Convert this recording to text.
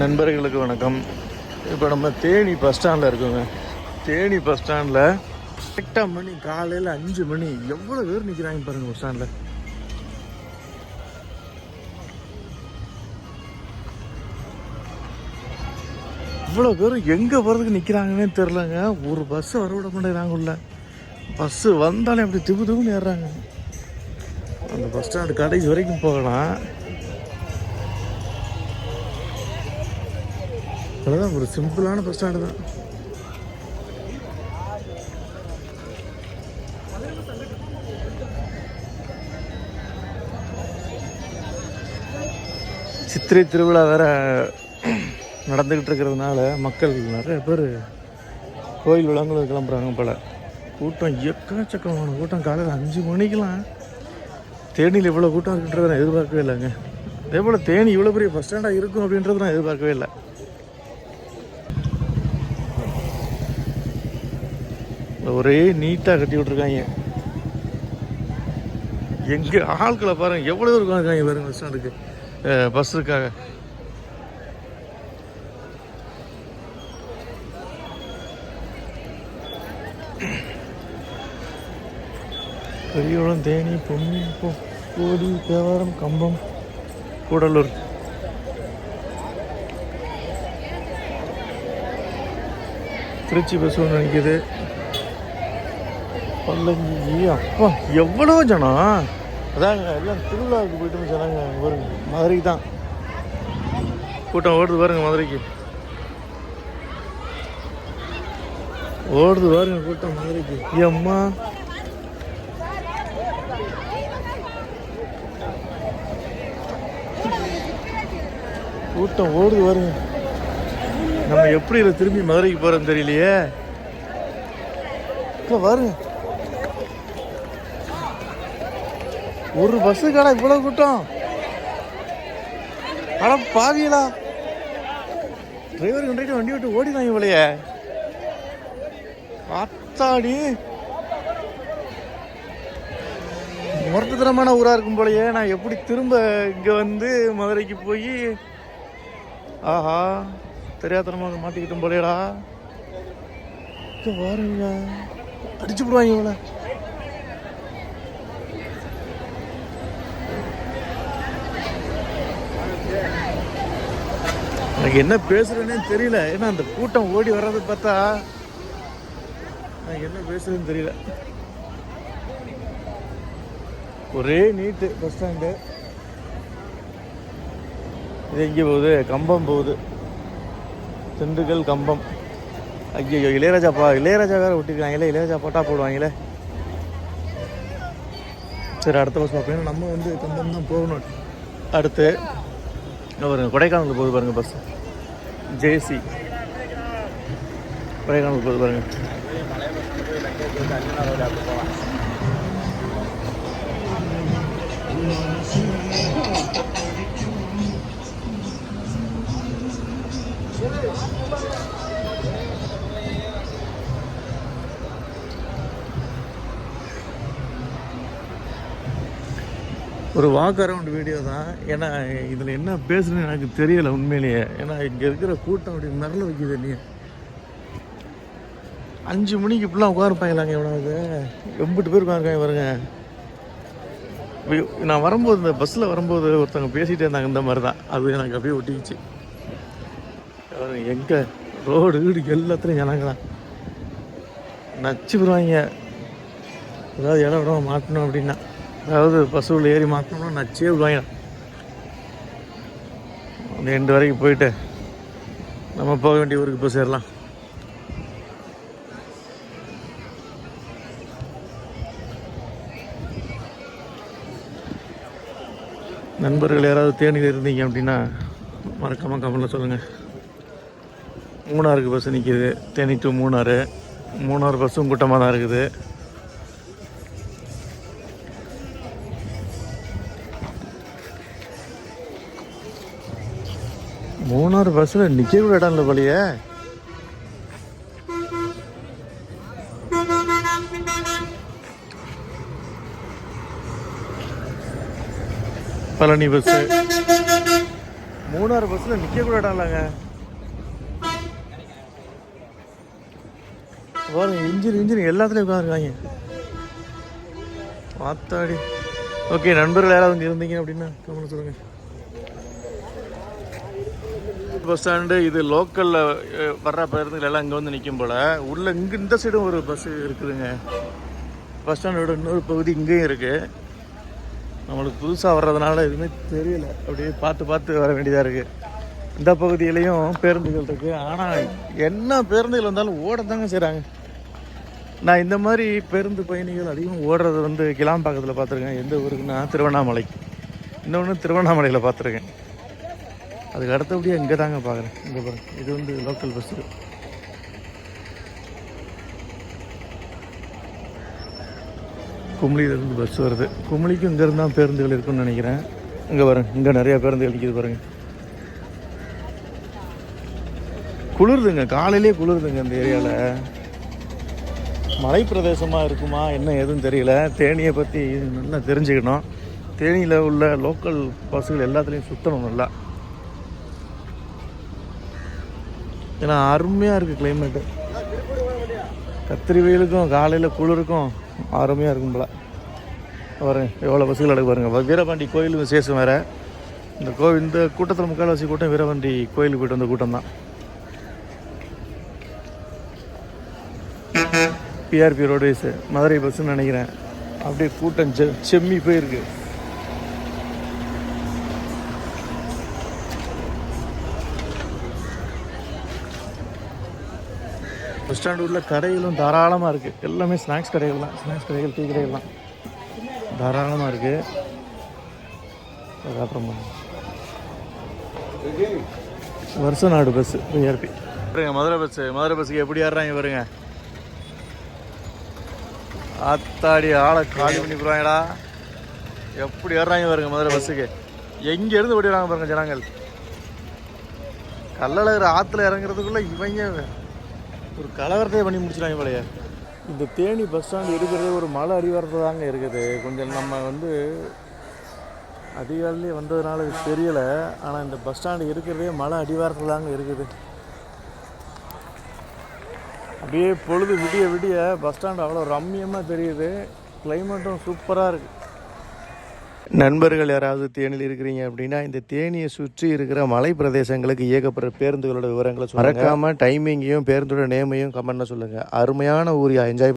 நண்பர்களுக்கு வணக்கம். இப்போ நம்ம தேனி பஸ் ஸ்டாண்டில் இருக்கோங்க. தேனி பஸ் ஸ்டாண்டில் கரெக்டாக மணி காலையில் அஞ்சு மணி எவ்வளோ பேர் நிற்கிறாங்க பாருங்கள் பஸ் ஸ்டாண்டில் இவ்வளோ பேர் எங்கே போகிறதுக்கு நிற்கிறாங்கன்னே தெரிலங்க ஒரு பஸ்ஸை வர விட மாட்டேங்கிறாங்க உள்ள. பஸ்ஸு வந்தாலே அப்படி திபு திபுன்னு ஏறுறாங்க. அந்த பஸ் ஸ்டாண்டு கடைசி வரைக்கும் போகலாம். அவ்வளோதான் ஒரு சிம்பிளான பஸ் ஸ்டாண்டு தான். சித்திரை திருவிழா வேற நடந்துக்கிட்டு இருக்கிறதுனால மக்கள் நிறைய பேர் கோயில் விழாங்களுக்கு கிளம்புறாங்க போல. கூட்டம் எக்கச்சக்கமான கூட்டம். காலையில் அஞ்சு மணிக்கெலாம் தேனியில் இவ்வளோ கூட்டம் இருக்குன்றதை நான் எதிர்பார்க்கவே இல்லைங்க. அதே போல் தேனி இவ்வளோ பெரிய பஸ் ஸ்டாண்டாக இருக்கும் அப்படின்றத நான் எதிர்பார்க்கவே இல்லை. ஒரே நீட்டாக கட்டி விட்ருக்காங்க எங்கே ஆட்களை பாருங்க எவ்வளோ இருக்காங்க பாருங்க பஸ் ஸ்டாண்டுக்கு. பஸ் இருக்காங்க பெரியகுளம் தேனி பொன்னி கோடி தேவாரம் கம்பம் கூடலூர். திருச்சி பஸ் ஒன்று நிற்கிது பல்லங்கி. அப்பா எவ்வளோ ஜனம்? அதாங்க எல்லாம் திருவிழாவுக்கு போயிட்டு சொன்னாங்க பாருங்க. மதுரைக்கு தான். கூட்டம் ஓடுது பாருங்க மதுரைக்கு. ஓடுது பாருங்க கூட்டம் மதுரைக்கு. ஏ அம்மா கூட்டம் ஓடுது பாருங்க. நம்ம எப்படி இதில் திரும்பி மதுரைக்கு போகிறோம் தெரியலையே. இப்போ பாருங்க. ஒரு பஸ்ஸுக்கான இவ்வளோ கூட்டம்? அட பாவியலா டிரைவர் கண்டிட்டு வண்டி விட்டு ஓடினாங்க இவளையே அத்தாடி முரட்டுத்தனமான ஊராக இருக்கும் போலயே. நான் எப்படி திரும்ப இங்கே வந்து மதுரைக்கு போய் ஆஹா தெரியாதனமாக மாட்டிக்கிட்டோம் போலேடா இங்க பாருங்க அடிச்சு விடுவாங்க இவளை எனக்கு என்ன பேசுறேன்னே தெரியல. ஏன்னா அந்த கூட்டம் ஓடி வர்றதை பார்த்தா எனக்கு என்ன பேசுறதுன்னு தெரியல. ஒரே நீட்டு பஸ் ஸ்டாண்டு இது எங்கே போகுது? கம்பம் போகுது. திண்டுக்கல் கம்பம். ஐயோ இளையராஜா பா இளையராஜா வேறு விட்டுருக்காங்களே இளையராஜா போட்டா போடுவாங்களே. சரி அடுத்த பஸ் பார்ப்போம். நம்ம வந்து கம்பம் தான் போகணும். அடுத்து பாருங்கள் கொடைக்கானலுக்கு போகுது பாருங்கள் பஸ் ஜேசி கொடைக்கானல் போகுது பாருங்க ஒரு வாக் அரவுண்ட் வீடியோ தான். ஏன்னா இதில் என்ன பேசுறேன்னு எனக்கு தெரியலை உண்மையிலேயே. ஏன்னா இங்கே இருக்கிற கூட்டம் அப்படி மிரள வைக்குது நீ. அஞ்சு மணிக்கு இப்படிலாம் உட்காருப்பாங்களாங்க எவ்வளவு எம்பிட்டு பேர் உட்காருக்காங்க பாருங்க. நான் வரும்போது இந்த பஸ்ஸில் வரும்போது ஒருத்தவங்க பேசிகிட்டே இருந்தாங்க இந்த மாதிரி தான். அது எனக்கு அப்படியே ஒட்டிக்கிச்சு. எங்கே ரோடு வீடு எல்லாத்துலேயும் ஜனங்களாம். நச்சு விடுவாங்க ஏதாவது இடம் விட மாட்டணும் அப்படின்னா. அதாவது பஸ்ஸுள்ள ஏறி மாற்றணும்னா நச்சே விடுவாங்க அந்த எண்டு வரைக்கும் போயிட்டு நம்ம போக வேண்டிய ஊருக்கு போய் சேரலாம். நண்பர்கள் யாராவது தேனியில் இருந்தீங்க அப்படின்னா மறக்காமல் கமெண்ட்டில் சொல்லுங்கள் மூணாருக்கு பஸ் நிற்கிது தேனி டு மூணாறு. மூணாறு பஸ்ஸும் கூட்டமாக தான் இருக்குது. மூணாறு பஸ்ஸில் நிற்க கூட இடம் இல்லை போலியே. பழனி பஸ்ஸு மூணாறு பஸ்ஸில் நிற்க கூட இடம் இல்லைங்க. பாருங்க இன்ஜின் இன்ஜின் எல்லாத்துலேயும் உட்காந்துருக்காங்க பார்த்தாடி. ஓகே நண்பர்கள் யாராவது இருந்தீங்க அப்படின்னா கமெண்ட் சொல்லுங்கள் பஸ் ஸ்டாண்டு இது லோக்கலில் வர்ற பேருந்துகள் எல்லாம் இங்கே வந்து நிற்கும் போல். உள்ளே இங்கே இந்த சைடும் ஒரு பஸ் இருக்குதுங்க. பஸ் ஸ்டாண்டோட இன்னொரு பகுதி இங்கேயும் இருக்குது நம்மளுக்கு புதுசாக வர்றதுனால எதுவுமே தெரியல. அப்படியே பார்த்து பார்த்து வர வேண்டியதாக இருக்குது இந்த பகுதியிலையும் பேருந்துகள் இருக்குது ஆனால் என்ன பேருந்துகள் வந்தாலும் ஓட தாங்க செய்கிறாங்க நான் இந்த மாதிரி பேருந்து பயணிகள் அதிகம் ஓடுறது வந்து கிளாம்பாக்கத்தில் பார்த்துருக்கேன். எந்த ஊருக்குன்னா திருவண்ணாமலை. இன்னொன்று திருவண்ணாமலையில் பார்த்துருக்கேன். அதுக்கு அடுத்தபடியாக இங்கே தாங்க பார்க்குறேன் இங்கே பாருங்கள் இது வந்து லோக்கல் பஸ்ஸு கும்ளியிலேருந்து பஸ் வருது. கும்ளிக்கும் இங்கேருந்து தான் பேருந்துகள் இருக்குன்னு நினைக்கிறேன். இங்கே பாருங்க. இங்கே நிறையா பேருந்துகள் நிற்கிது பாருங்கள் குளிருதுங்க. காலையிலே குளிருதுங்க இந்த ஏரியாவில் மலை பிரதேசமாக இருக்குமா? என்ன எதுவும் தெரியல. தேனியை பற்றி நல்லா தெரிஞ்சுக்கணும். தேனியில் உள்ள லோக்கல் பஸ்ஸுகள் எல்லாத்துலேயும் சுற்றணும் நல்லா. ஏன்னா அருமையாக இருக்குது கிளைமேட்டு கத்திரி வெயிலுக்கும் காலையில் குளிருக்கும் அருமையாக இருக்கும் போல. வரேன் எவ்வளோ பஸ்ஸுகள் அடக்கு பாருங்கள் வீரபாண்டி கோயில் விசேஷம் வேறு. இந்த கோவில் இந்த கூட்டத்தில் முக்கால்வாசி கூட்டம் வீரபாண்டி கோயிலுக்கு போயிட்டு வந்த கூட்டம் தான். பிஆர்பி ரோடுவேஸு மதுரை பஸ்ஸுன்னு நினைக்கிறேன். அப்படியே கூட்டம் செ செம்மி போயிருக்கு. பஸ் ஸ்டாண்டு உள்ள கடைகளும் தாராளமாக இருக்குது எல்லாமே ஸ்நாக்ஸ் கடைகள் தான். ஸ்நாக்ஸ் கடைகள் டீ கடைகள் தான். தாராளமாக இருக்குது அதுக்கப்புறம் வருஷ நாடு பஸ்ஸு பிஆர்பி பாருங்க மதுரை பஸ்ஸு மதுரை பஸ்ஸுக்கு எப்படி ஏறுறாங்க பாருங்க. ஆத்தாடி ஆளை காலி பண்ணி போடுவாங்கடா எப்படி ஏறுறாங்க பாருங்க மதுரை பஸ்ஸுக்கு எங்கேருந்து ஓடிடுறாங்க பாருங்க ஜனங்கள். கல்லழகர் ஆற்றுல இறங்குறதுக்குள்ளே இவங்க ஒரு கலவரத்தையே பண்ணி முடிச்சிடாங்க போலையே. இந்த தேனி பஸ் ஸ்டாண்ட் இருக்கிறதே ஒரு மலை அடிவாரத்தில் தாங்க இருக்குது. கொஞ்சம் நம்ம வந்து அதிகாலையிலே வந்ததுனால இது தெரியலை. ஆனால் இந்த பஸ் ஸ்டாண்டு இருக்கிறதே மலை அடிவாரத்தில் தாங்க இருக்குது. அப்படியே பொழுது விடிய விடிய பஸ் ஸ்டாண்டு அவ்வளோ ரம்மியமாக தெரியுது. கிளைமேட்டும் சூப்பராக இருக்குது நண்பர்கள் யாராவது தேனியில் இருக்கிறீங்க அப்படின்னா இந்த தேனியை சுற்றி இருக்கிற மலை பிரதேசங்களுக்கு இயக்கப்படுற பேருந்துகளோட விவரங்களை மறக்காமல் டைமிங்கையும் பேருந்தோட நேமையும் கமெண்ட்டில் சொல்லுங்கள் அருமையான ஊரியா என்ஜாய்